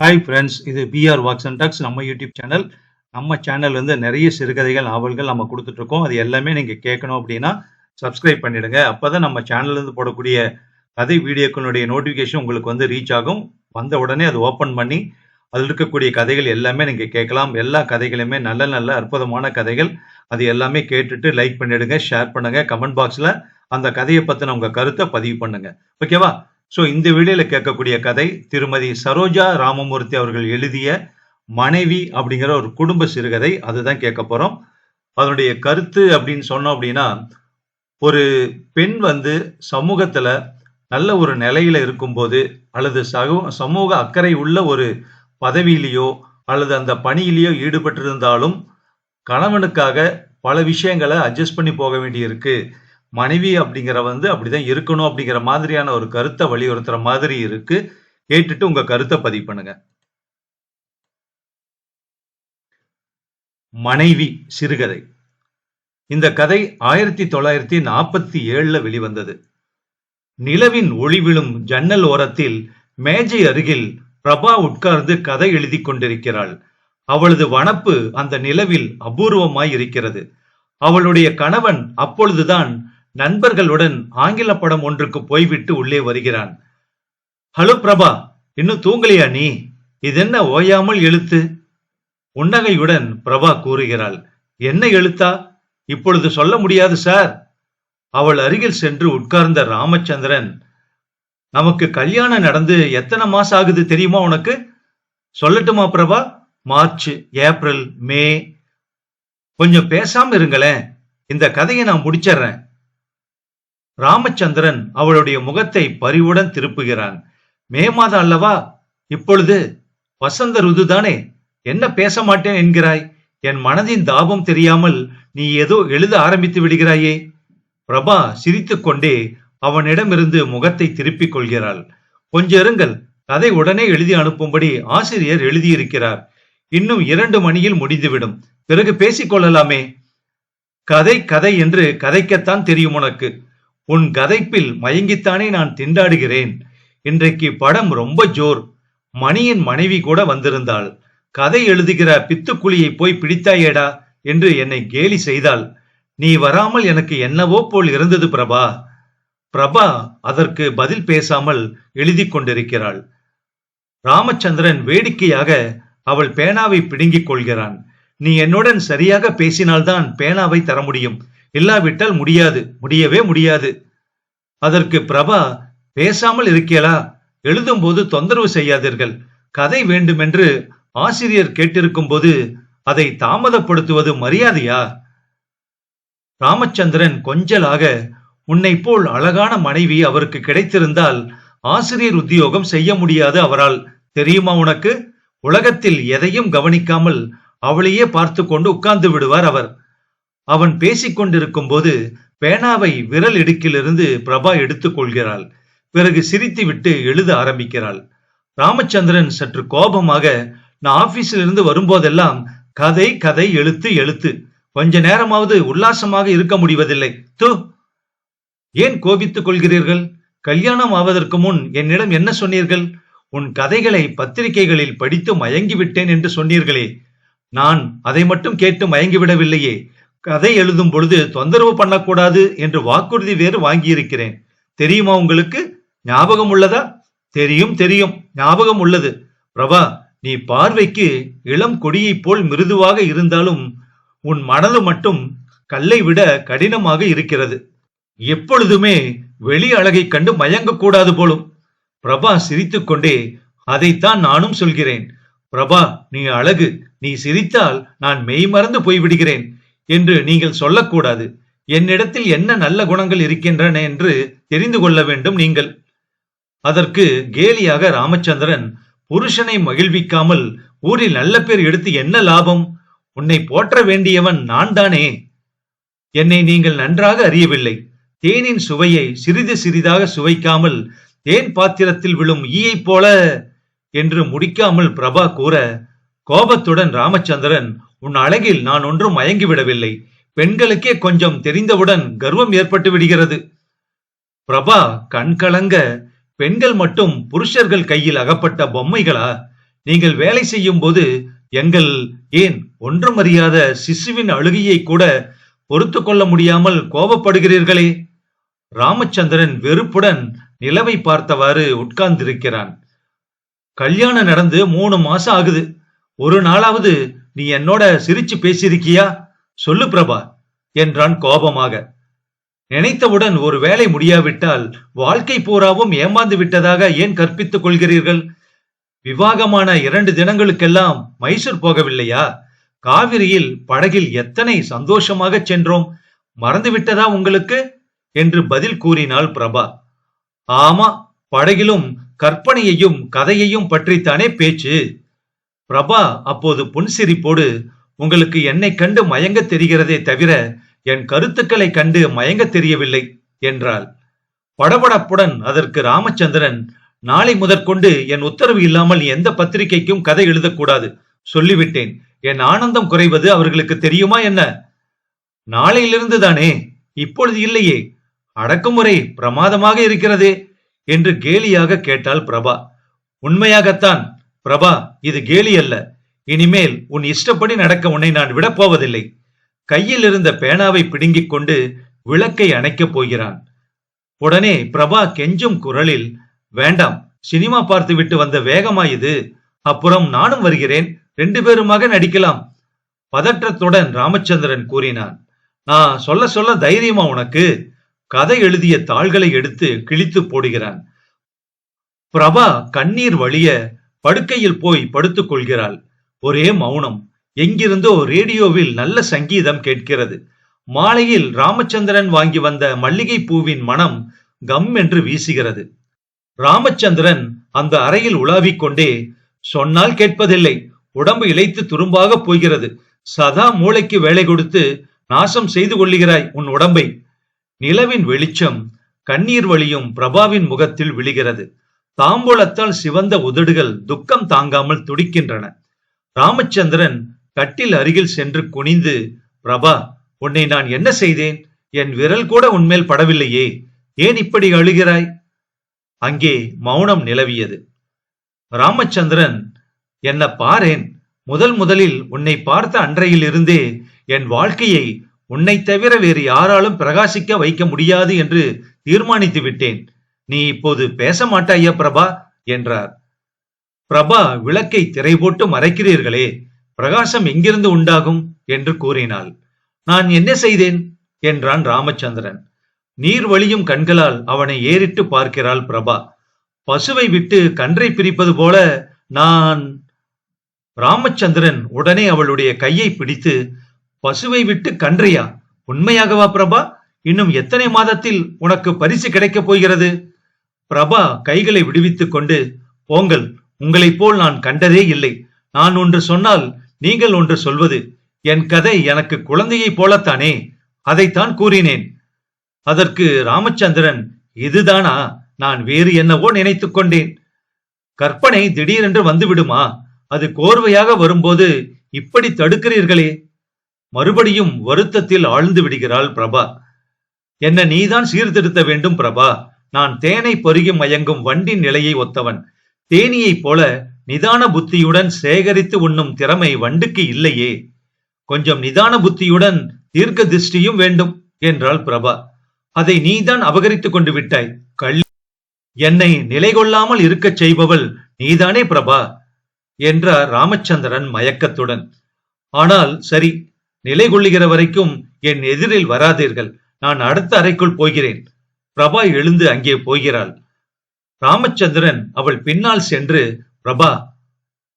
Hi friends இது PR walks and talks நம்ம YouTube channel நம்ம சேனல் வந்து நிறைய சிறுகதைகள் நாவல்கள் நம்ம கொடுத்துட்ருக்கோம். அது எல்லாமே நீங்கள் கேட்கணும் அப்படின்னா சப்ஸ்கிரைப் பண்ணிடுங்க. அப்பதான் நம்ம சேனல்லேருந்து போடக்கூடிய கதை வீடியோக்களுடைய நோட்டிஃபிகேஷன் உங்களுக்கு வந்து ரீச் ஆகும். வந்த உடனே அது ஓப்பன் பண்ணி அதில் இருக்கக்கூடிய கதைகள் எல்லாமே நீங்கள் கேட்கலாம். எல்லா கதைகளுமே நல்ல நல்ல அற்புதமான கதைகள். அது எல்லாமே கேட்டுட்டு லைக் பண்ணிடுங்க ஷேர் பண்ணுங்கள் கமெண்ட் பாக்ஸில் அந்த கதையை பற்றின உங்கள் கருத்தை பதிவு பண்ணுங்கள் ஓகேவா ஸோ இந்த வீடியோல கேட்கக்கூடிய கதை திருமதி சரோஜா ராமமூர்த்தி அவர்கள் எழுதிய மனைவி அப்படிங்கிற ஒரு குடும்ப சிறுகதை. அதுதான் கேட்க போறோம். அதனுடைய கருத்து அப்படின்னு சொன்னோம் அப்படின்னா ஒரு பெண் வந்து சமூகத்துல நல்ல ஒரு நிலையில இருக்கும்போது அல்லது சகோ சமூக அக்கறை உள்ள ஒரு பதவியிலேயோ அல்லது அந்த பணியிலேயோ ஈடுபட்டிருந்தாலும் கணவனுக்காக பல விஷயங்களை அட்ஜஸ்ட் பண்ணி போக வேண்டியிருக்கு. மனைவி அப்படிங்கிற வந்து அப்படிதான் இருக்கணும் அப்படிங்கிற மாதிரியான ஒரு கருத்தை வலியுறுத்துற மாதிரி இருக்கு. கேட்டுட்டு உங்க கருத்தை பதிவு பண்ணுங்க. மனைவி சிறுகதை. இந்த கதை ஆயிரத்தி தொள்ளாயிரத்தி நாற்பத்தி ஏழுல வெளிவந்தது. நிலவின் ஒளிவிழும் ஜன்னல் ஓரத்தில் மேஜை அருகில் பிரபா உட்கார்ந்து கதை எழுதி கொண்டிருக்கிறாள். அவளது வனப்பு அந்த நிலவில் அபூர்வமாய் இருக்கிறது. அவளுடைய கணவன் அப்பொழுதுதான் நண்பர்களுடன் ஆங்கில படம் ஒன்றுக்கு போய்விட்டு உள்ளே வருகிறான். ஹலோ பிரபா இன்னும் தூங்கலையா நீ? இதென்ன ஓயாமல் எழுத்து? உன்னகையுடன் பிரபா கூறுகிறாள். என்ன எழுத்தா? இப்பொழுது சொல்ல முடியாது சார். அவள் அருகில் சென்று உட்கார்ந்த ராமச்சந்திரன் நமக்கு கல்யாணம் நடந்து எத்தனை மாசம் ஆகுது தெரியுமா உனக்கு? சொல்லட்டுமா பிரபா? March April May. கொஞ்சம் பேசாம இருங்களேன். இந்த கதையை நான் முடிச்சிடுறேன். ராமச்சந்திரன் அவளுடைய முகத்தை பரிவுடன் திருப்புகிறான். மே மாதம் அல்லவா? இப்பொழுது வசந்த ருதுதானே என்ன பேச மாட்டேன் என்கிறாய்? என் மனதின் தாபம் தெரியாமல் நீ ஏதோ எழுத ஆரம்பித்து விடுகிறாயே. பிரபா சிரித்துக்கொண்டே அவனிடமிருந்து முகத்தை திருப்பிக் கொள்கிறாள். கொஞ்ச இருங்கள் கதை உடனே எழுதி அனுப்பும்படி ஆசிரியர் எழுதியிருக்கிறார். இன்னும் இரண்டு மணியில் முடிந்துவிடும். பிறகு பேசிக் கொள்ளலாமே. கதை கதை என்று கதைக்கத்தான் தெரியும் உனக்கு. உன் கதைப்பில் மயங்கித்தானே நான் திண்டாடுகிறேன். இன்றைக்கு படம் ரொம்ப ஜோர். மணியின் மனைவி கூட வந்திருந்தாள். கதை எழுதுகிற பித்துக்குழியை போய் பிடித்தாயேடா என்று என்னை கேலி செய்தாள். நீ வராமல் எனக்கு என்னவோ போல் இருந்தது பிரபா. பிரபா அதற்கு பதில் பேசாமல் எழுதி கொண்டிருக்கிறாள். ராமச்சந்திரன் வேடிக்கையாக அவள் பேனாவை பிடுங்கிக் கொள்கிறான். நீ என்னுடன் சரியாக பேசினால்தான் பேனாவை தர முடியும். இல்லாவிட்டால் முடியாது. முடியவே முடியாது. அதற்கு பிரபா பேசாமல் இருக்கேளா எழுதும்போது தொந்தரவு செய்யாதீர்கள். கதை வேண்டுமென்று ஆசிரியர் கேட்டிருக்கும் போது அதை தாமதப்படுத்துவது மரியாதையா? ராமச்சந்திரன் கொஞ்சலாக உன்னை போல் அழகான மனைவி அவருக்கு கிடைத்திருந்தால் ஆசிரியர் உத்தியோகம் செய்ய முடியாது அவரால். தெரியுமா உனக்கு? உலகத்தில் எதையும் கவனிக்காமல் அவளையே பார்த்து கொண்டு உட்கார்ந்து விடுவார் அவர். அவன் பேசிக்கொண்டிருக்கும் போது பேனாவை விரல் இடுக்கிலிருந்து பிரபா எடுத்துக் கொள்கிறாள் பிறகு சிரித்துவிட்டு எழுத ஆரம்பிக்கிறாள். ராமச்சந்திரன் சற்று கோபமாக நான் ஆபீஸில் இருந்து வரும்போதெல்லாம் கதை கதை எழுத்து எழுத்து. கொஞ்ச நேரமாவது உல்லாசமாக இருக்க முடிவதில்லை. தூ. ஏன் கோபித்துக் கொள்கிறீர்கள்? கல்யாணம் ஆவதற்கு முன் என்னிடம் என்ன சொன்னீர்கள்? உன் கதைகளை பத்திரிகைகளில் படித்து மயங்கி விட்டேன் என்று சொன்னீர்களே. நான் அதை மட்டும் கேட்டு மயங்கிவிடவில்லையே. கதை எழுதும் பொழுது தொந்தரவு பண்ணக்கூடாது என்று வாக்குறுதி வேறு வாங்கியிருக்கிறேன். தெரியுமா உங்களுக்கு? ஞாபகம் உள்ளதா? தெரியும் தெரியும். ஞாபகம் உள்ளது. பிரபா நீ பார்வைக்கு இளம் கொடியைப் போல் மிருதுவாக இருந்தாலும் உன் மனது மட்டும் கல்லை விட கடினமாக இருக்கிறது. எப்பொழுதுமே வெளி அழகை கண்டு மயங்கக்கூடாது போலும். பிரபா சிரித்துக்கொண்டே அதைத்தான் நானும் சொல்கிறேன். பிரபா நீ அழகு. நீ சிரித்தால் நான் மெய்மறந்து போய்விடுகிறேன். என்று நீங்கள் சொல்லக்கூடாது. என்னிடத்தில் என்ன நல்ல குணங்கள் இருக்கின்றன என்று தெரிந்து கொள்ள வேண்டும் நீங்கள். அதற்கு கேலியாக ராமச்சந்திரன் புருஷனை மகிழ்விக்காமல் ஊரில் நல்ல பேர் எடுத்து என்ன லாபம்? உன்னை போற்ற வேண்டியவன் நான் தானே? என்னை நீங்கள் நன்றாக அறியவில்லை. தேனின் சுவையை சிறிது சிறிதாக சுவைக்காமல் தேன் பாத்திரத்தில் விழும் ஈயைப் போல என்று முடிக்காமல் பிரபா கூற கோபத்துடன் ராமச்சந்திரன் உன் அழகில் நான் ஒன்றும் மயங்கிவிடவில்லை. பெண்களுக்கே கொஞ்சம் தெரிந்தவுடன் கர்வம் ஏற்பட்டு விடுகிறது. பிரபா கண் கலங்க பெண்கள் மட்டும் புருஷர்கள் கையில் அகப்பட்ட பொம்மைகளா? நீங்கள் வேலை செய்யும் போது எங்கள் ஏன் ஒன்றும் அறியாத சிசுவின் அழுகையை கூட பொறுத்து கொள்ள முடியாமல் கோபப்படுகிறீர்களே? ராமச்சந்திரன் வெறுப்புடன் நிலவை பார்த்தவாறு உட்கார்ந்திருக்கிறான். கல்யாணம் நடந்து மூணு மாசம் ஆகுது. ஒரு நாளாவது நீ என்னோட சிரிச்சு பேசியிருக்கியா? சொல்லு பிரபா என்றான் கோபமாக. நினைத்தவுடன் ஒரு வேலை முடியாவிட்டால் வாழ்க்கை பூராவும் ஏமாந்து விட்டதாக ஏன் கற்பித்துக் கொள்கிறீர்கள்? விவாகமான இரண்டு தினங்களுக்கெல்லாம் மைசூர் போகவில்லையா? காவிரியில் படகில் எத்தனை சந்தோஷமாக சென்றோம்? மறந்துவிட்டதா உங்களுக்கு? என்று பதில் கூறினாள் பிரபா. ஆமா படகிலும் கற்பனையையும் கதையையும் பற்றித்தானே பேச்சு. பிரபா அப்போது புன்சிரிப்போடு உங்களுக்கு என்னை கண்டு மயங்க தெரிகிறதே தவிர என் கருத்துக்களை கண்டு மயங்க தெரியவில்லை என்றாள். படபடப்புடன் அதற்கு ராமச்சந்திரன் நாளை முதற்கொண்டு என் உத்தரவு இல்லாமல் எந்த பத்திரிகைக்கும் கதை எழுதக்கூடாது சொல்லிவிட்டேன். என் ஆனந்தம் குறைவது அவர்களுக்கு தெரியுமா என்ன? நாளையிலிருந்து தானே இப்பொழுது இல்லையே அடக்குமுறை பிரமாதமாக இருக்கிறதே என்று கேலியாக கேட்டாள் பிரபா. உண்மையாகத்தான் பிரபா இது கேலி அல்ல. இனிமேல் உன் இஷ்டப்படி நடக்க உன்னை நான் விடப்போவதில்லை கையில் இருந்த பேனாவை பிடுங்கிக் கொண்டு விளக்கை அணைக்கப் போகிறான். உடனே பிரபா கெஞ்சும் குரலில் வேண்டாம் சினிமா பார்த்து விட்டு வந்த வேகமா இது. அப்புறம் நானும் வருகிறேன். ரெண்டு பேருமாக நடிக்கலாம். பதற்றத்துடன் ராமச்சந்திரன் கூறினான். நான் சொல்ல சொல்ல தைரியமா உனக்கு. கதை எழுதிய தாள்களை எடுத்து கிழித்து போடுகிறான். பிரபா கண்ணீர் வழிய படுக்கையில் போய் படுத்துக் கொள்கிறாள் ஒரே மௌனம். எங்கிருந்தோ ரேடியோவில் நல்ல சங்கீதம் கேட்கிறது. மாலையில் ராமச்சந்திரன் வாங்கி வந்த மல்லிகை பூவின் மனம் கம் என்று வீசுகிறது. ராமச்சந்திரன் அந்த அறையில் உலாவிக் கொண்டே சொன்னால் கேட்பதில்லை. உடம்பு இழைத்து துரும்பாக போகிறது. சதா மூளைக்கு வேலை கொடுத்து நாசம் செய்து கொள்ளுகிறாய் உன் உடம்பை. நிலவின் வெளிச்சம் கண்ணீர் வழியும் பிரபாவின் முகத்தில் விழுகிறது. தாம்பூலத்தால் சிவந்த உதடுகள் துக்கம் தாங்காமல் துடிக்கின்றன. ராமச்சந்திரன் கட்டில் அருகில் சென்று குனிந்து பிரபா உன்னை நான் என்ன செய்தேன்? என் விரல் கூட உன்மேல் படவில்லையே. ஏன் இப்படி அழுகிறாய்? அங்கே மௌனம் நிலவியது. ராமச்சந்திரன் என்ன பாரேன். முதல் முதலில் உன்னை பார்த்த அன்றையில் இருந்தே என் வாழ்க்கையை உன்னை தவிர வேறு யாராலும் பிரகாசிக்க வைக்க முடியாது என்று தீர்மானித்து விட்டேன். நீ இப்போது பேச மாட்டாயா பிரபா என்றார். பிரபா விளக்கை திரை போட்டு மறைக்கிறீர்களே பிரகாசம் எங்கிருந்து உண்டாகும் என்று கூறினாள். நான் என்ன செய்தேன்? என்றான் ராமச்சந்திரன். நீர் வழியும் கண்களால் அவனை ஏறிட்டு பார்க்கிறாள் பிரபா. பசுவை விட்டு கன்றை பிரிப்பது போல நான் ராமச்சந்திரன் உடனே அவளுடைய கையை பிடித்து பசுவை விட்டு கன்றையா? உண்மையாகவா பிரபா? இன்னும் எத்தனை மாதத்தில் உனக்கு பரிசு கிடைக்கப் போகிறது? பிரபா கைகளை விடுவித்துக் கொண்டு போங்கள் உங்களைப் போல் நான் கண்டதே இல்லை. நான் ஒன்று சொன்னால் நீங்கள் ஒன்று சொல்வது என் கதை எனக்கு குழந்தையைப் போலத்தானே. அதைத்தான் கூறினேன். அதற்கு ராமச்சந்திரன் இதுதானா? நான் வேறு என்னவோ நினைத்துக் கொண்டேன். கற்பனை திடீரென்று வந்துவிடுமா? அது கோர்வையாக வரும்போது இப்படி தடுக்கிறீர்களே. மறுபடியும் வருத்தத்தில் ஆழ்ந்து விடுகிறாள் பிரபா. என்ன நீதான் சீர்திருத்த வேண்டும் பிரபா? நான் தேனை பருகி மயங்கும் வண்டின் நிலையை ஒத்தவன். தேனியைப் போல நிதான புத்தியுடன் சேகரித்து உண்ணும் திறமை வண்டுக்கு இல்லையே. கொஞ்சம் நிதான புத்தியுடன் தீர்க்க திருஷ்டியும் வேண்டும் என்றாள் பிரபா. அதை நீதான் அபகரித்துக் கொண்டு விட்டாய். கள்ளி. என்னை நிலை கொள்ளாமல் இருக்கச் செய்பவள் நீதானே பிரபா என்றார் ராமச்சந்திரன் மயக்கத்துடன். ஆனால் சரி நிலை கொள்ளுகிற வரைக்கும் என் எதிரில் வராதீர்கள். நான் அடுத்த அறைக்குள் போகிறேன். பிரபா எழுந்து அங்கே போகிறாள். ராமச்சந்திரன் அவள் பின்னால் சென்று பிரபா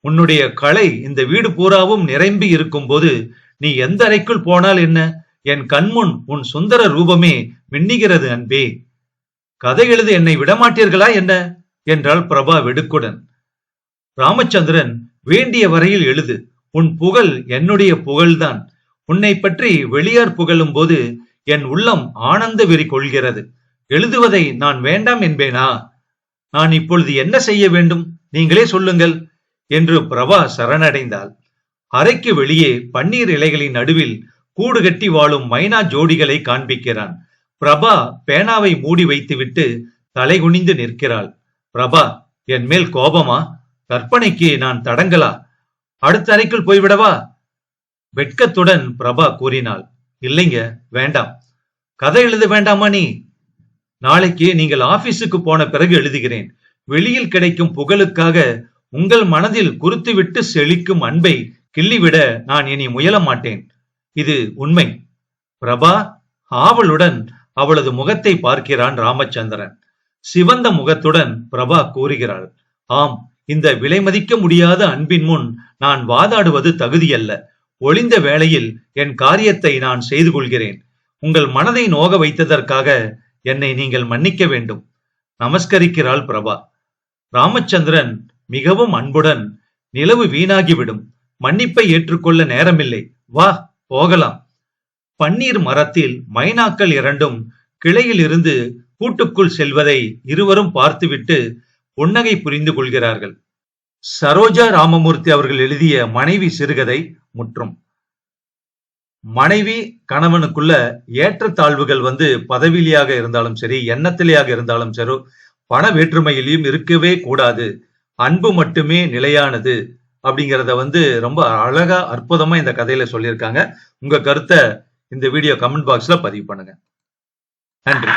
உன்னுடைய கலை இந்த வீடு பூராவும் நிரம்பி இருக்கும்போது நீ எந்த அறைக்குள் போனால் என்ன? என் கண்முன் உன் சுந்தர ரூபமே மின்னுகிறது அன்பே. கதை எழுத என்னை விடமாட்டீர்களா என்ன? என்றாள் பிரபா வெடுக்குடன். ராமச்சந்திரன் வேண்டிய வரையில் எழுது. உன் புகழ் என்னுடைய புகழ்தான். உன்னை பற்றி வெளியார் புகழும் போது என் உள்ளம் ஆனந்த வெறி கொள்கிறது. எழுதுவதை நான் வேண்டாம் என்பேனா? நான் இப்பொழுது என்ன செய்ய வேண்டும்? நீங்களே சொல்லுங்கள் என்று பிரபா சரணடைந்தாள். அறைக்கு வெளியே பன்னீர் இலைகளின் நடுவில் கூடு கட்டி வாழும் மைனா ஜோடிகளை காண்பிக்கிறான். பிரபா பேனாவை மூடி வைத்துவிட்டு தலை குனிந்து நிற்கிறாள். பிரபா என் மேல் கோபமா? கற்பனைக்கு நான் தடங்கலா? அடுத்த அறைக்குள் போய்விடவா? வெட்கத்துடன் பிரபா கூறினாள். இல்லைங்க வேண்டாம். கதை எழுத வேண்டாமா நீ? நாளைக்கு நீங்கள் ஆபீஸுக்கு போன பிறகு எழுதுகிறேன். வெளியில் கிடைக்கும் புகழுக்காக உங்கள் மனதில் குறுத்துவிட்டு செழிக்கும் அன்பை கிள்ளிவிட நான் இனி முயல மாட்டேன். இது உண்மை. பிரபா ஆவலுடன் அவளது முகத்தை பார்க்கிறான் ராமச்சந்திரன். சிவந்த முகத்துடன் பிரபா கூறுகிறாள் ஆம் இந்த விலைமதிக்க முடியாத அன்பின் முன் நான் வாதாடுவது தகுதியல்ல. ஒளிந்த வேளையில் என் காரியத்தை நான் செய்து கொள்கிறேன். உங்கள் மனதை நோக வைத்ததற்காக என்னை நீங்கள் மன்னிக்க வேண்டும். நமஸ்கரிக்கிறாள் பிரபா. ராமச்சந்திரன் மிகவும் அன்புடன் நிலவு வீணாகிவிடும். மன்னிப்பை ஏற்றுக்கொள்ள நேரமில்லை. வா போகலாம். பன்னீர் மரத்தில் மைனாக்கள் இரண்டும் கிளையில் இருந்து கூட்டுக்குள் செல்வதை இருவரும் பார்த்துவிட்டு புன்னகை புரிந்து கொள்கிறார்கள். சரோஜா ராமமூர்த்தி அவர்கள் எழுதிய மனைவி சிறுகதை முற்றும். மனைவி கணவனுக்குள்ள ஏற்றத்தாழ்வுகள் வந்து பதவியிலியாக இருந்தாலும் சரி எண்ணத்திலேயாக இருந்தாலும் சரி பண வேற்றுமையிலையும் இருக்கவே கூடாது. அன்பு மட்டுமே நிலையானது அப்படிங்கிறத வந்து ரொம்ப அழகா அற்புதமா இந்த கதையில சொல்லியிருக்காங்க. உங்க கருத்தை இந்த வீடியோ கமெண்ட் பாக்ஸ்ல பதிவு பண்ணுங்க. நன்றி.